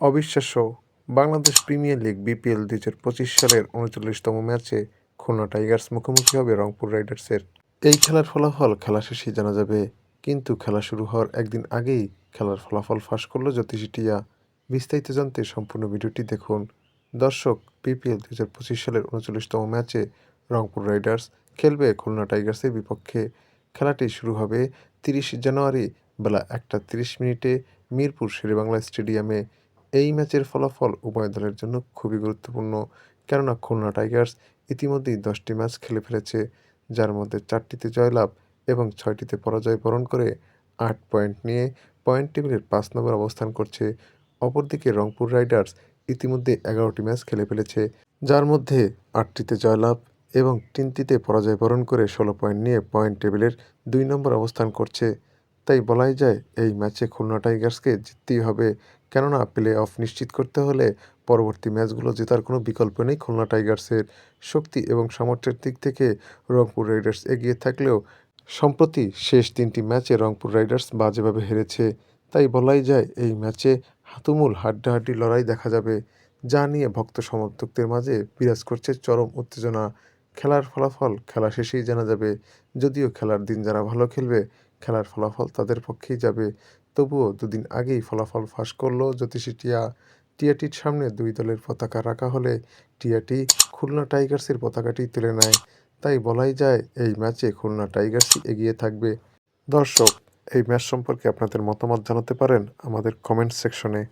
অবিশ্বাস্য Bangladesh premier league BPL দুই হাজার পঁচিশ সালের উনচল্লিশতম ম্যাচে খুলনা টাইগার্স মুখোমুখি হবে রংপুর রাইডার্সের। এই খেলার ফলাফল খেলা শেষে জানা যাবে, কিন্তু খেলা শুরু হওয়ার একদিন আগেই খেলার ফলাফল ফাঁস করল জ্যোতিষী টিয়া। বিস্তারিত জানতে সম্পূর্ণ ভিডিওটি দেখুন। দর্শক, বিপিএল দুই হাজার পঁচিশ সালের উনচল্লিশতম ম্যাচে রংপুর রাইডার্স খেলবে খুলনা টাইগার্সের বিপক্ষে। খেলাটি শুরু হবে তিরিশ জানুয়ারি বেলা একটা তিরিশ মিনিটে মিরপুর শেরেবাংলা স্টেডিয়ামে। এই ম্যাচের ফলাফল উভয় দলের জন্য খুবই গুরুত্বপূর্ণ। কেননা খুলনা টাইগার্স ইতিমধ্যেই দশটি ম্যাচ খেলে ফেলেছে, যার মধ্যে চারটিতে জয়লাভ এবং ছয়টিতে পরাজয় বরণ করে আট পয়েন্ট নিয়ে পয়েন্ট টেবিলের পাঁচ নম্বর অবস্থান করছে। অপরদিকে রংপুর রাইডার্স ইতিমধ্যে এগারোটি ম্যাচ খেলে ফেলেছে, যার মধ্যে আটটিতে জয়লাভ এবং তিনটিতে পরাজয় বরণ করে ষোলো পয়েন্ট নিয়ে পয়েন্ট টেবিলের দুই নম্বর অবস্থান করছে। তাই বলাই যায়, এই ম্যাচে খুলনা টাইগার্সকে জিততেই হবে। কেননা প্লে অফ নিশ্চিত করতে হলে পরবর্তী ম্যাচগুলো জেতার কোনো বিকল্প নেই খুলনা টাইগার্সের শক্তি এবং সামর্থ্যের দিক থেকে রংপুর রাইডার্স এগিয়ে থাকলেও সম্প্রতি শেষ তিনটি ম্যাচে রংপুর রাইডার্স বাজেভাবে হেরেছে। তাই বলাই যায় এই ম্যাচে হাতুমুল হাড্ডাহাড্ডি লড়াই দেখা যাবে, যা নিয়ে ভক্ত সমর্থকদের মাঝে বিরাজ করছে চরম উত্তেজনা। খেলার ফলাফল খেলা শেষেই জানা যাবে, যদিও খেলার দিন যারা ভালো খেলবে খেলার ফলাফল তাদের পক্ষেই যাবে। তবুও দুদিন আগেই ফলাফল ফাঁস করল জ্যোতিষী টিয়া। টিয়াটির সামনে দুই দলের পতাকা রাখা হলে টিয়াটি খুলনা টাইগার্সের পতাকাটি তুলে নেয়। তাই বলাই যায়, এই ম্যাচে খুলনা টাইগার্সই এগিয়ে থাকবে। দর্শক, এই ম্যাচ সম্পর্কে আপনাদের মতামত জানাতে পারেন আমাদের কমেন্ট সেকশনে।